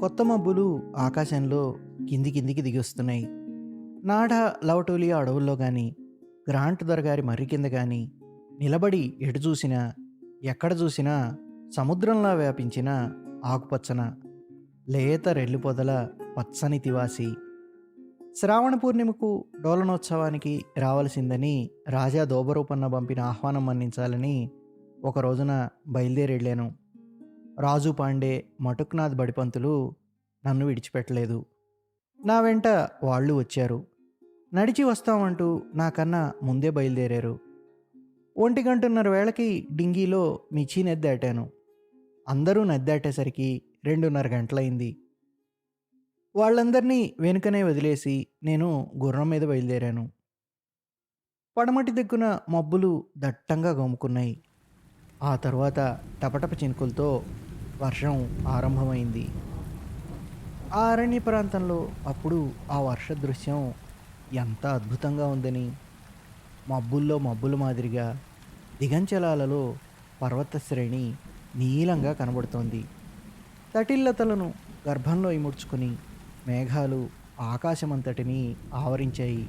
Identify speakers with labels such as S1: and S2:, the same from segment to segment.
S1: కొత్త మబ్బులు ఆకాశంలో కింది కిందికి దిగొస్తున్నాయి నాడ లవటోలియా అడవుల్లో కానీ గ్రాంట్ దొరగారి మర్రి కింద కానీ నిలబడి ఎటు చూసినా ఎక్కడ చూసినా సముద్రంలా వ్యాపించిన ఆకుపచ్చన లేత రెల్లిపొదల పచ్చని తివాసి. శ్రావణ పూర్ణిమకు డోలనోత్సవానికి రావలసిందని రాజా దోబరూపన్న పంపిన ఆహ్వానం మన్నించాలని ఒక రోజున బయలుదేరెళ్ళాను. రాజు పాండే మటుక్నాథ్ బడిపంతులు నన్ను విడిచిపెట్టలేదు. నా వెంట వాళ్ళు వచ్చారు. నడిచి వస్తామంటూ నాకన్నా ముందే బయలుదేరారు. ఒంటి గంటన్నర వేళకి డింగీలో మిచి నద్దాటాను అందరూ నద్దాటేసరికి రెండున్నర గంటలైంది వాళ్ళందరినీ వెనుకనే వదిలేసి నేను గుర్రం మీద బయలుదేరాను. పడమటి దిక్కున మబ్బులు దట్టంగా గమ్ముకున్నాయి ఆ తర్వాత టపటప చినుకులతో వర్షం ఆరంభమైంది. ఆ అరణ్య ప్రాంతంలో అప్పుడు ఆ వర్ష దృశ్యం ఎంత అద్భుతంగా ఉందని. మబ్బుల్లో మబ్బుల మాదిరిగా దిగంచలాలలో పర్వత శ్రేణి నీలంగా కనబడుతోంది. తటిల్లతలను గర్భంలో ఇముడ్చుకుని మేఘాలు ఆకాశమంతటిని ఆవరించాయి.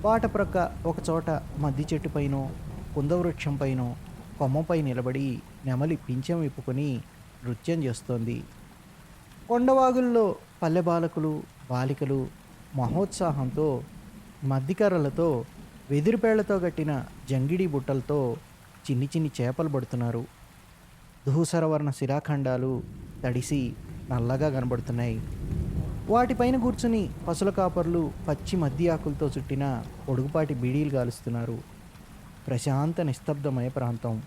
S1: బాట ప్రక్క ఒకచోట మద్ది చెట్టుపైనో కుందవృక్షంపైనో కొమ్మపై నిలబడి నెమలి పింఛం విప్పుకొని నృత్యం చేస్తోంది. కొండవాగుల్లో పల్లె బాలకులు బాలికలు మహోత్సాహంతో మద్దికర్రలతో వెదిరిపేళ్ళతో కట్టిన జంగిడి బుట్టలతో చిన్ని చిన్ని చేపలు పడుతున్నారు. ధూసరవర్ణ శిరాఖండాలు తడిసి నల్లగా కనబడుతున్నాయి. వాటిపైన కూర్చుని పసుల కాపర్లు పచ్చి మద్ది ఆకులతో చుట్టిన పొడుగుపాటి బీడీలు గాలుస్తున్నారు. ప్రశాంత నిస్తబ్దమయ ప్రాంతం.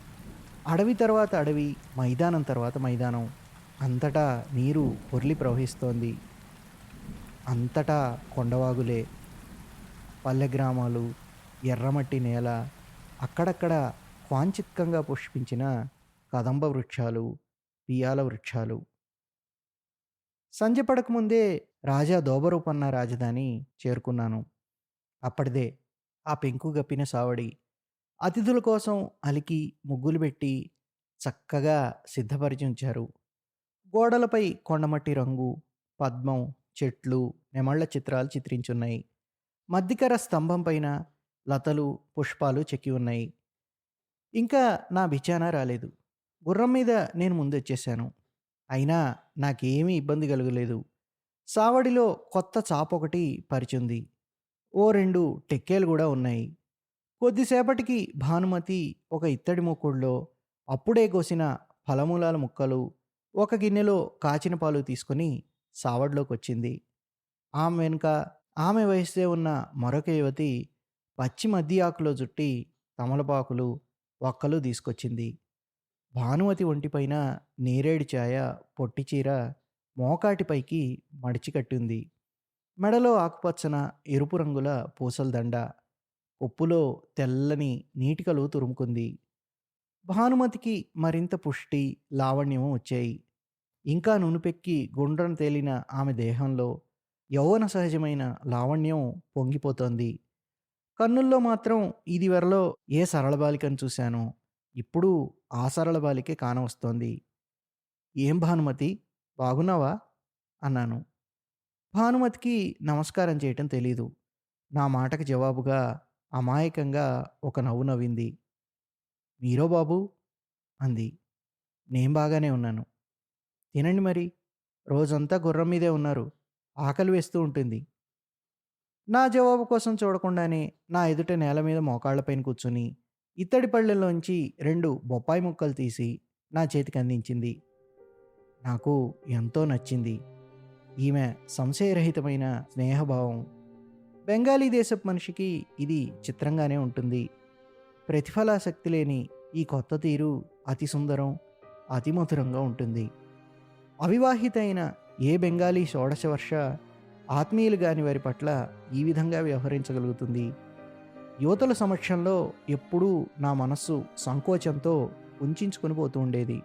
S1: అడవి తర్వాత అడవి మైదానం తర్వాత మైదానం. అంతటా నీరు పొర్లి ప్రవహిస్తోంది. అంతటా కొండవాగులే. పల్లె గ్రామాలు ఎర్రమట్టి నేల అక్కడక్కడ క్వాంచిత్కంగా పుష్పించిన కదంబ వృక్షాలు పియాల వృక్షాలు. సంజ పడకముందే రాజా దోబరూపన్న రాజధాని చేరుకున్నాను. అప్పటిదే ఆ పెంకు గప్పిన సావడి అతిథుల కోసం అలికి ముగ్గులు పెట్టి చక్కగా సిద్ధపరిచి ఉంచారు గోడలపై కొండమట్టి రంగు పద్మం చెట్లు నెమళ్ళ చిత్రాలు చిత్రించున్నాయి. మధ్యకర స్తంభం పైన లతలు పుష్పాలు చెక్కి ఉన్నాయి. ఇంకా నా బిచానా రాలేదు. గుర్రం మీద నేను ముందు వచ్చేసాను అయినా నాకేమీ ఇబ్బంది కలగలేదు. సావడిలో కొత్త చాప ఒకటి పరిచుంది. ఓ రెండు టెక్కేలు కూడా ఉన్నాయి. కొద్దిసేపటికి భానుమతి ఒక ఇత్తడి మొక్కుడులో అప్పుడే కోసిన ఫలమూలాల ముక్కలు ఒక గిన్నెలో కాచిన పాలు తీసుకొని సావడ్లోకి వచ్చింది ఆమె వెనుక ఆమె వయస్సే ఉన్న మరొక యువతి పచ్చి మద్ది ఆకులో జుట్టి తమలపాకులు ఒక్కలు తీసుకొచ్చింది. భానుమతి ఒంటిపైన నేరేడు ఛాయ పొట్టి చీర మోకాటిపైకి మడిచి కట్టింది. మెడలో ఆకుపచ్చన ఎరుపు రంగుల పూసల దండ. ఉప్పులో తెల్లని నీటికలు తురుముకుంది. భానుమతికి మరింత పుష్టి లావణ్యం వచ్చాయి. ఇంకా నునుపెక్కి గుండ్రను తేలిన ఆమె దేహంలో యౌవన సహజమైన లావణ్యం పొంగిపోతోంది. కన్నుల్లో మాత్రం ఇది వరలో ఏ సరళ బాలికను చూశానో ఇప్పుడు ఆ సరళ బాలికే కానవస్తోంది. ఏం భానుమతి? బాగున్నావా? అన్నాను. భానుమతికి నమస్కారం చేయటం తెలీదు. నా మాటకు జవాబుగా అమాయకంగా ఒక నవ్వు నవ్వింది. మీరో బాబు అంది. నేను బాగానే ఉన్నాను. తినండి మరి. రోజంతా గుర్రం మీదే ఉన్నారు. ఆకలి వేస్తూ ఉంటుంది. నా జవాబు కోసం చూడకుండానే నా ఎదుట నేల మీద మోకాళ్ళపైన కూర్చుని ఇత్తడి పళ్ళెల్లోంచి రెండు బొప్పాయి ముక్కలు తీసి నా చేతికి అందించింది. నాకు ఎంతో నచ్చింది. ఈమె సంశయరహితమైన స్నేహభావం బెంగాలీ దేశపు మనిషికి ఇది చిత్రంగానే ఉంటుంది. ప్రతిఫలాసక్తి లేని ఈ కొత్త తీరు అతి సుందరం అతి మధురంగా ఉంటుంది. అవివాహితైన ఏ బెంగాలీ షోడశ వర్ష ఆత్మీయులు కాని వారి పట్ల ఈ విధంగా వ్యవహరించగలుగుతుంది. యువతుల సమక్షంలో ఎప్పుడూ నా మనస్సు సంకోచంతో ఉంచుకొని పోతూ ఉండేది.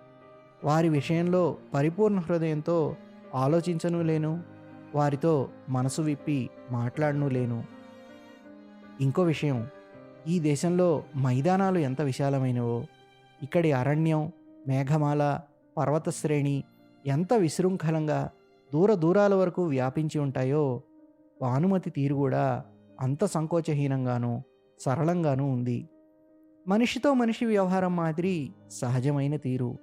S1: వారి విషయంలో పరిపూర్ణ హృదయంతో ఆలోచించను లేను వారితో మనసు విప్పి మాట్లాడను లేను. ఇంకో విషయం ఈ దేశంలో మైదానాలు ఎంత విశాలమైనవో ఇక్కడి అరణ్యం మేఘమాల పర్వత శ్రేణి ఎంత విశృంఖలంగా దూర దూరాల వరకు వ్యాపించి ఉంటాయో భానుమతి తీరు కూడా అంత సంకోచహీనంగానూ సరళంగానూ ఉంది. మనిషితో మనిషి వ్యవహారం మాదిరి సహజమైన తీరు.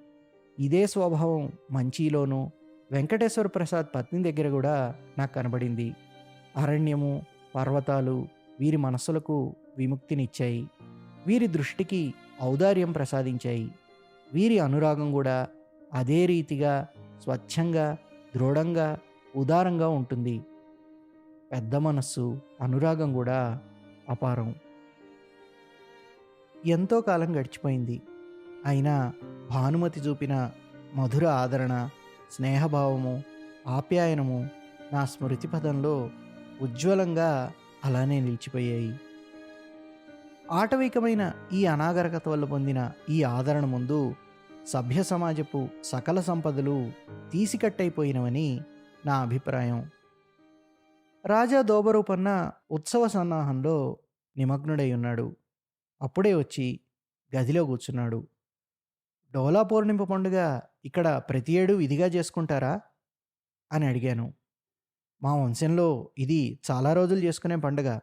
S1: ఇదే స్వభావం మంచిలోనూ వెంకటేశ్వర ప్రసాద్ పత్ని దగ్గర కూడా నాకు కనబడింది. అరణ్యము పర్వతాలు వీరి మనస్సులకు విముక్తినిచ్చాయి. వీరి దృష్టికి ఔదార్యం ప్రసాదించాయి. వీరి అనురాగం కూడా అదే రీతిగా స్వచ్ఛంగా దృఢంగా ఉదారంగా ఉంటుంది. పెద్ద మనస్సు అనురాగం కూడా అపారం. ఎంతో కాలం గడిచిపోయింది. అయినా భానుమతి చూపిన మధుర ఆదరణ స్నేహభావము ఆప్యాయనము నా స్మృతి పదంలో ఉజ్వలంగా అలానే నిలిచిపోయాయి. ఆటవికమైన ఈ అనాగరికత వల్ల పొందిన ఈ ఆదరణ ముందు సభ్య సమాజపు సకల సంపదలు తీసికట్టయిపోయినవని నా అభిప్రాయం. రాజా దోబరూపన్న ఉత్సవ సన్నాహంలో నిమగ్నుడై ఉన్నాడు. అప్పుడే వచ్చి గదిలో కూర్చున్నాడు. డోలా పౌర్ణిమ పండుగ ఇక్కడ ప్రతి ఏడు ఇదిగా చేసుకుంటారా? అని అడిగాను. మా వంశంలో ఇది చాలా రోజులు చేసుకునే పండుగ.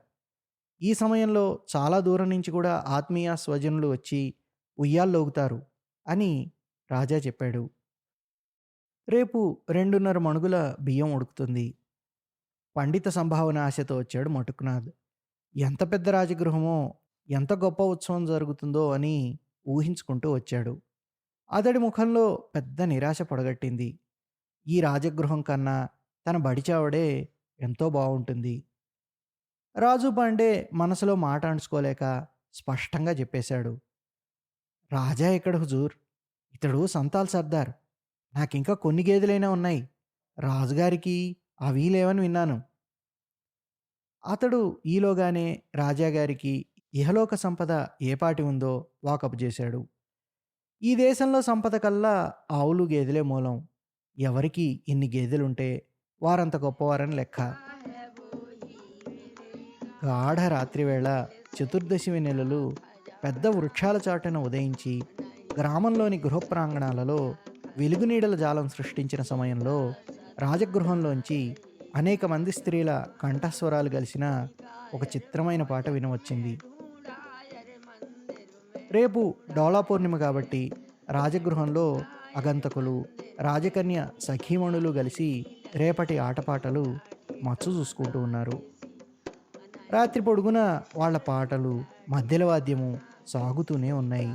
S1: ఈ సమయంలో చాలా దూరం నుంచి కూడా ఆత్మీయ స్వజనులు వచ్చి ఉయ్యాల్లోగుతారు అని రాజా చెప్పాడు. రేపు రెండున్నర మణుగుల బియ్యం ఉడుకుతుంది. పండిత సంభావన ఆశతో వచ్చాడు మటుకునాథ్ ఎంత పెద్ద రాజగృహమో ఎంత గొప్ప ఉత్సవం జరుగుతుందో అని ఊహించుకుంటూ వచ్చాడు. అతడి ముఖంలో పెద్ద నిరాశ పొడగట్టింది. ఈ రాజగృహం కన్నా తన బడిచావడే ఎంతో బాగుంటుంది రాజు పాండే మనసులో మాట అణుచుకోలేక స్పష్టంగా చెప్పేశాడు. రాజా ఎక్కడ హుజూర్? ఇతడు సంతాల్ సర్దార్. నాకింకా కొన్ని గేదెలైనా ఉన్నాయి. రాజుగారికి అవి లేవని విన్నాను. అతడు ఈలోగానే రాజాగారికి ఇహలోక సంపద ఏపాటి ఉందో వాకప్ చేశాడు. ఈ దేశంలో సంపద కల్లా ఆవులు గేదెలే మూలం. ఎవరికి ఇన్ని గేదెలుంటే వారంత గొప్పవారని లెక్క. గాఢ రాత్రివేళ చతుర్దశి నెలలు పెద్ద వృక్షాల చాటున ఉదయించి గ్రామంలోని గృహ ప్రాంగణాలలో వెలుగునీడల జాలం సృష్టించిన సమయంలో రాజగృహంలోంచి అనేక మంది స్త్రీల కంఠస్వరాలు కలిసిన ఒక చిత్రమైన పాట వినవచ్చింది. రేపు డోలా పౌర్ణిమ కాబట్టి రాజగృహంలో అగంతకులు రాజకన్య సఖీమణులు కలిసి రేపటి ఆటపాటలు మచ్చు చూసుకుంటూ ఉన్నారు. రాత్రి పొడుగున వాళ్ళ పాటలు మధ్యల వాద్యము సాగుతూనే ఉన్నాయి.